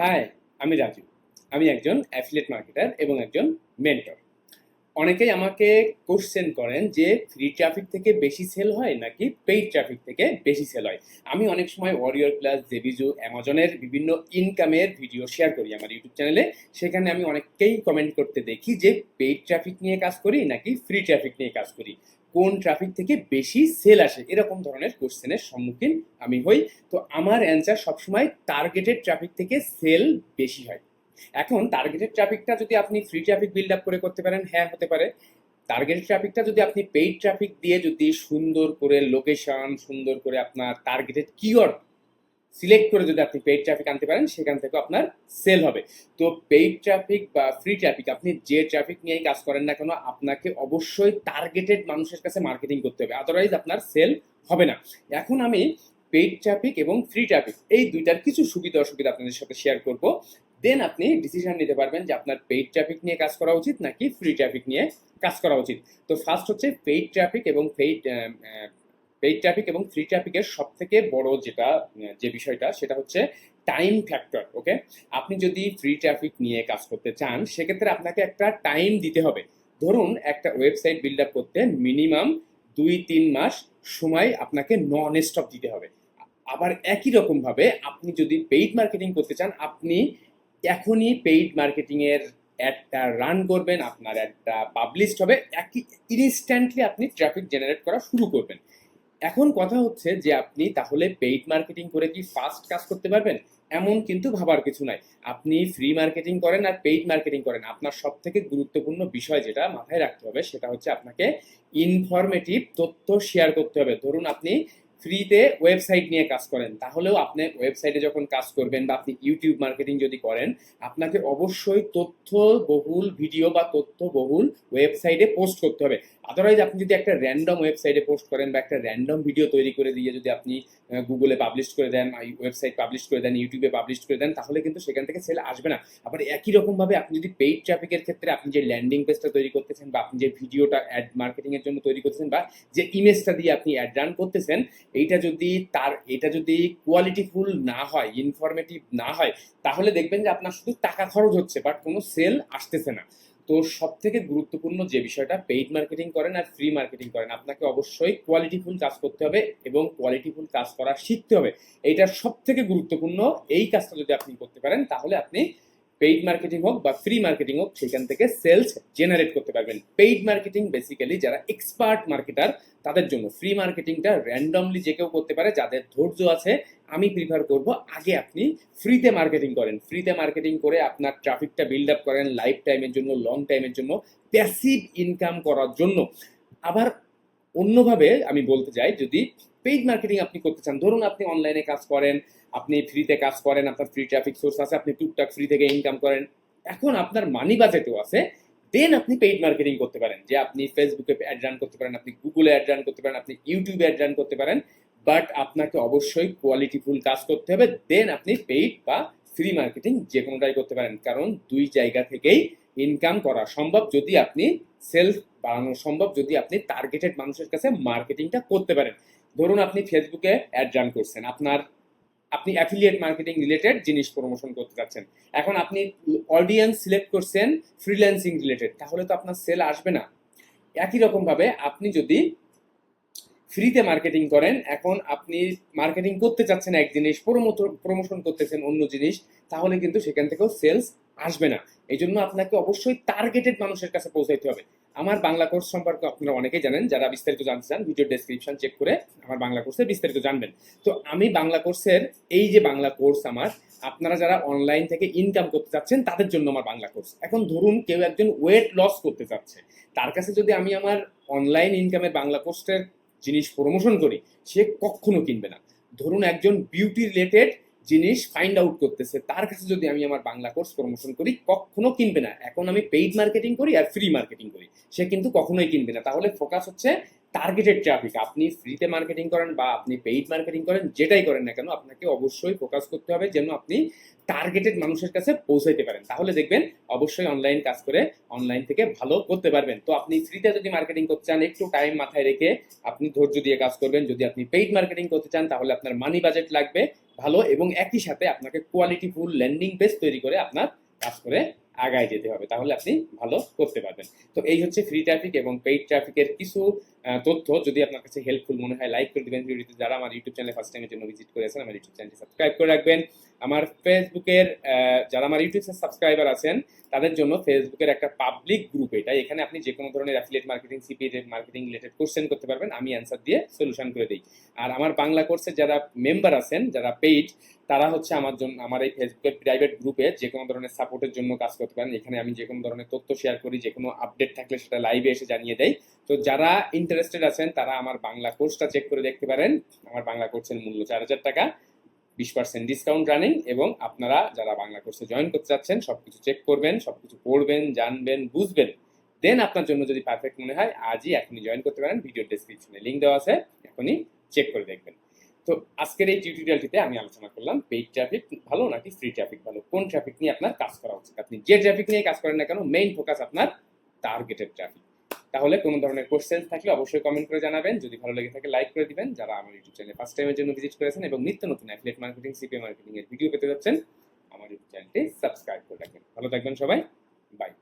High আমি রাজু। আমি একজন অ্যাফিলেট মার্কেটার এবং একজন মেন্টর অনেকেই আমাকে কোশ্চেন করেন যে ফ্রি ট্রাফিক থেকে বেশি সেল হয় নাকি পেইড ট্রাফিক থেকে বেশি সেল হয়? আমি অনেক সময় ওয়ারিয়র প্লাস জেবিজু অ্যামাজনের বিভিন্ন ইনকামের ভিডিও শেয়ার করি আমার ইউটিউব চ্যানেলে সেখানে আমি অনেককেই কমেন্ট করতে দেখি যে পেইড ট্রাফিক নিয়ে কাজ করি নাকি ফ্রি ট্রাফিক নিয়ে কাজ করি? কোন ট্রাফিক থেকে বেশি সেল আসে, এরকম ধরনের কোশ্চেনের সম্মুখীন আমি হই। তো আমার অ্যান্সার সবসময় টার্গেটেড ট্রাফিক থেকে সেল বেশি হয়। এখন টার্গেটেড ট্রাফিকটা যদি আপনি ফ্রি ট্রাফিক বিল্ড আপ করে করতে পারেন হ্যাঁ হতে পারে। টার্গেটেড ট্রাফিকটা যদি আপনি পেইড ট্রাফিক দিয়ে যদি সুন্দর করে লোকেশন সুন্দর করে আপনার টার্গেটেড কিওয়ার্ড সিলেক্ট করে যদি আপনি পেইড ট্রাফিক আনতে পারেন, সেখান থেকে আপনার সেল হবে। তো পেইড ট্রাফিক বা ফ্রি ট্রাফিক আপনি যে ট্রাফিক নিয়েই কাজ করেন না কেন, আপনাকে অবশ্যই টার্গেটেড মানুষের কাছে মার্কেটিং করতে হবে। আদারওয়াইজ আপনার সেল হবে না। এখন আমি পেইড ট্রাফিক এবং ফ্রি ট্রাফিক এই দুইটার কিছু সুবিধা অসুবিধা আপনাদের সাথে শেয়ার করব। দেন আপনি ডিসিশন নিতে পারবেন যে আপনার পেইড ট্রাফিক নিয়ে কাজ করা উচিত নাকি ফ্রি ট্রাফিক নিয়ে কাজ করা উচিত। তো ফার্স্ট হচ্ছে পেইড ট্রাফিক এবং পেইড পেইড ট্রাফিক এবং ফ্রি ট্রাফিকের সব থেকে বড় যেটা, যে বিষয়টা, সেটা হচ্ছে টাইম ফ্যাক্টর ওকে আপনি যদি ফ্রি ট্রাফিক নিয়ে কাজ করতে চান, সেক্ষেত্রে আপনাকে একটা টাইম দিতে হবে। ধরুন, একটা ওয়েবসাইট বিল্ড আপ করতে মিনিমাম দুই, তিন মাস সময় আপনাকে নন স্টপ দিতে হবে। আবার একই রকম ভাবে আপনি যদি পেইড মার্কেটিং করতে চান, আপনি এখনই পেইড মার্কেটিং এর অ্যাডটা রান করবেন, আপনার অ্যাডটা পাবলিশড হবে, একই ইনস্ট্যান্টলি আপনি ট্রাফিক জেনারেট করা শুরু করবেন। এখন কথা হচ্ছে যে আপনি তাহলে পেইড মার্কেটিং করে কি ফাস্ট কাজ করতে পারবেন? এমন কিন্তু ভাবার কিছু নাই। আপনি ফ্রি মার্কেটিং করেন আর পেইড মার্কেটিং করেন। আপনার সব থেকে গুরুত্বপূর্ণ বিষয় যেটা মাথায় রাখতে হবে সেটা হচ্ছে আপনাকে ইনফরমেটিভ তথ্য শেয়ার করতে হবে। ধরুন আপনি ফ্রিতে ওয়েবসাইট নিয়ে কাজ করেন। তাহলেও আপনি ওয়েবসাইটে যখন কাজ করবেন বা আপনি ইউটিউব মার্কেটিং যদি করেন, আপনাকে অবশ্যই তথ্য বহুল ভিডিও বা তথ্য বহুল ওয়েবসাইটে পোস্ট করতে হবে। আদারওয়াইজ আপনি যদি একটা র্যান্ডম ওয়েবসাইটে পোস্ট করেন বা একটা র্যান্ডম ভিডিও তৈরি করে দিয়ে যদি আপনি গুগলে পাবলিশ করে দেন ওয়েবসাইট পাবলিশ করে দেন ইউটিউবে পাবলিশ করে দেন, তাহলে কিন্তু সেখান থেকে সেল আসবে না। আবার একই রকম ভাবে আপনি যদি পেইড ট্রাফিকের ক্ষেত্রে আপনি যে ল্যান্ডিং পেজটা তৈরি করতেছেন বা আপনি যে ভিডিওটা অ্যাড মার্কেটিংয়ের জন্য তৈরি করতেছেন বা যে ইমেজটা দিয়ে আপনি অ্যাড রান করতেছেন এইটা যদি তার এটা যদি কোয়ালিটিফুল না হয় ইনফরমেটিভ না হয়, তাহলে দেখবেন যে আপনার শুধু টাকা খরচ হচ্ছে বাট কোনো সেল আসতেছে না। তো সব থেকে গুরুত্বপূর্ণ যে বিষয়টা পেইড মার্কেটিং করেন আর ফ্রি মার্কেটিং করেন, আপনাকে অবশ্যই কোয়ালিটিফুল কাজ করতে হবে এবং কোয়ালিটিফুল কাজ করা শিখতে হবে। এইটা সব থেকে গুরুত্বপূর্ণ, এই কাজটা যদি আপনি করতে পারেন, তাহলে আপনি পেইড মার্কেটিং হোক বা ফ্রি মার্কেটিং হোক, সেখান থেকে সেলস জেনারেট করতে পারবেন। পেইড মার্কেটিং বেসিক্যালি যারা এক্সপার্ট মার্কেটার তাদের জন্য ফ্রি মার্কেটিংটা র্যান্ডমলি যে কেউ করতে পারে, যাদের ধৈর্য আছে, আমি প্রিফার করব আগে আপনি ফ্রিতে মার্কেটিং করেন। ফ্রিতে মার্কেটিং করে আপনার ট্রাফিকটা বিল্ড আপ করেন লাইফ টাইমের জন্য লং টাইমের জন্য প্যাসিভ ইনকাম করার জন্য। আবার অন্যভাবে আমি বলতে চাই, যদি পেইড মার্কেটিং আপনি করতে চান। ধরুন আপনি অনলাইনে কাজ করেন, আপনি ফ্রিতে কাজ করেন, আপনার ফ্রি ট্রাফিক সোর্স আছে, আপনি টুকটাক ফ্রি থেকে ইনকাম করেন। এখন আপনার মানি বাজেটও আছে দেন আপনি পেইড মার্কেটিং করতে পারেন। যে আপনি ফেসবুকে অ্যাড রান করতে পারেন, আপনি গুগলে অ্যাড রান করতে পারেন, আপনি ইউটিউবে অ্যাড রান করতে পারেন বাট আপনাকে অবশ্যই কোয়ালিটিফুল কাজ করতে হবে দেন আপনি পেইড বা ফ্রি মার্কেটিং যে কোনোটাই করতে পারেন। কারণ দুই জায়গা থেকেই ইনকাম করা সম্ভব যদি আপনি সেলফ বাড়ানো সম্ভব, যদি আপনি টার্গেটেড মানুষের কাছে মার্কেটিংটা করতে পারেন। ধরুন আপনি ফেসবুকে অ্যাড রান করছেন, আপনার, আপনি অ্যাফিলিয়েট মার্কেটিং রিলেটেড জিনিস প্রমোশন করতে চাচ্ছেন এখন আপনি অডিয়েন্স সিলেক্ট করছেন ফ্রিল্যান্সিং রিলেটেড তাহলে তো আপনার সেল আসবে না। একই রকম ভাবে আপনি যদি ফ্রিতে মার্কেটিং করেন, এখন আপনি মার্কেটিং করতে চাচ্ছেন এক জিনিস প্রমোশন করতেছেন অন্য জিনিস, তাহলে কিন্তু সেখান থেকেও সেলস আসবে না। এই জন্য আপনাকে অবশ্যই টার্গেটেড মানুষের কাছে পৌঁছাইতে হবে। আমার বাংলা কোর্স সম্পর্কে আপনারা অনেকেই জানেন, যারা বিস্তারিত জানতে চান ভিডিও ডেসক্রিপশন চেক করে আমার বাংলা কোর্সে বিস্তারিত জানবেন। তো আমি বাংলা কোর্সের এই যে বাংলা কোর্স আমার, আপনারা যারা অনলাইন থেকে ইনকাম করতে চাচ্ছেন, তাদের জন্য আমার বাংলা কোর্স এখন ধরুন, কেউ একজন ওয়েট লস করতে চাচ্ছে। তার কাছে যদি আমি আমার অনলাইন ইনকামের বাংলা কোর্সের জিনিস প্রমোশন করি, সে কখনো কিনবে না। ধরুন একজন বিউটি রিলেটেড জিনিস ফাইন্ড আউট করতেছে, তার কাছে যদি আমি আমার বাংলা কোর্স প্রমোশন করি, কখনো কিনবে না। এখন আমি পেইড মার্কেটিং করি আর ফ্রি মার্কেটিং করি। সে কিন্তু কখনোই কিনবে না। তাহলে ফোকাস হচ্ছে টার্গেটেড ট্রাফিক আপনি ফ্রিতে মার্কেটিং করেন বা আপনি পেইড মার্কেটিং করেন, যেটাই করেন না কেন, আপনাকে অবশ্যই ফোকাস করতে হবে যেন আপনি টার্গেটেড মানুষের কাছে পৌঁছাইতে পারেন। তাহলে দেখবেন অবশ্যই অনলাইন কাজ করে অনলাইন থেকে ভালো করতে পারবেন। তো আপনি ফ্রিতে যদি মার্কেটিং করতে চান, একটু টাইম মাথায় রেখে আপনি ধৈর্য দিয়ে কাজ করবেন। যদি আপনি পেইড মার্কেটিং করতে চান, তাহলে আপনার মানি বাজেট লাগবে ভালো এবং একই সাথে আপনাকে কোয়ালিটিফুল ল্যান্ডিং পেজ তৈরি করে আপনার কাজ করে আগায় যেতে হবে। তাহলে আপনি ভালো করতে পারবেন। তো এই হচ্ছে ফ্রি ট্রাফিক এবং পেইড ট্রাফিকের কিছু তথ্য যদি আপনার কাছে হেল্পফুল মনে হয় লাইক করে দিবেন ভিডিওটি যারা আমার ইউটিউব চ্যানেলে ফার্স্ট টাইমের জন্য ভিজিট করেছেন আমার ইউটিউব চ্যানেলটি সাবস্ক্রাইব করে রাখবেন। আমার ফেসবুকের যারা আমার ইউটিউব সাবস্ক্রাইবার আছেন, তাদের জন্য ফেসবুকের একটা পাবলিক গ্রুপ এটা এখানে আপনি যে কোনো ধরনের affiliate marketing CP marketing related question করতে পারবেন, আমি অ্যান্সার দিয়ে সলিউশন করে দিই। আর আমার বাংলা কোর্সের যারা মেম্বার আছেন, যারা পেইড তারা হচ্ছে আমার জন্য আমার এই ফেসবুকের প্রাইভেট গ্রুপে যে কোনো ধরনের সাপোর্টের জন্য কাজ করতে পারেন। এখানে আমি যে কোনো ধরনের তথ্য শেয়ার করি যে কোনো আপডেট থাকলে সেটা লাইভে এসে জানিয়ে দেয় তো যারা ইন্টারেস্টেড আছেন, তারা আমার বাংলা কোর্সটা চেক করে দেখতে পারেন। আমার বাংলা কোর্সের মূল্য চার হাজার টাকা, বিশ পার্সেন্ট ডিসকাউন্ট রানিং এবং আপনারা যারা বাংলা কোর্সে জয়েন করতে চাচ্ছেন, সবকিছু চেক করবেন, সবকিছু পড়বেন, জানবেন, বুঝবেন। দেন আপনার জন্য যদি পারফেক্ট মনে হয়, আজই এখনই জয়েন করতে পারেন। ভিডিও ডেসক্রিপশনে লিঙ্ক দেওয়া আছে, এখনই চেক করে দেখবেন। তো আজকের এই টিউটোরিয়ালটিতে আমি আলোচনা করলাম পেইড ট্রাফিক ভালো নাকি ফ্রি ট্রাফিক ভালো? কোন ট্রাফিক নিয়ে আপনার কাজ করা উচিত? আপনি যে ট্রাফিক নিয়ে কাজ করেন না কেন মেইন ফোকাস আপনার টার্গেটেড ট্রাফিক তাহলে কোনো ধরনের কোশ্চেন থাকলে অবশ্যই কমেন্ট করে জানাবেন। যদি ভালো লেগে থাকে লাইক করে দিবেন। যারা আমার ইউটিউব চ্যানেলে ফার্স্ট টাইমের জন্য ভিজিট করেছেন এবং নিত্য নতুন অ্যাফিলিয়েট মার্কেটিং সিপি মার্কেটিং এর ভিডিও পেতে যাচ্ছেন, আমার ইউটিউব চ্যানেলটি সাবস্ক্রাইব করে রাখবেন। ভালো থাকবেন সবাই। বাই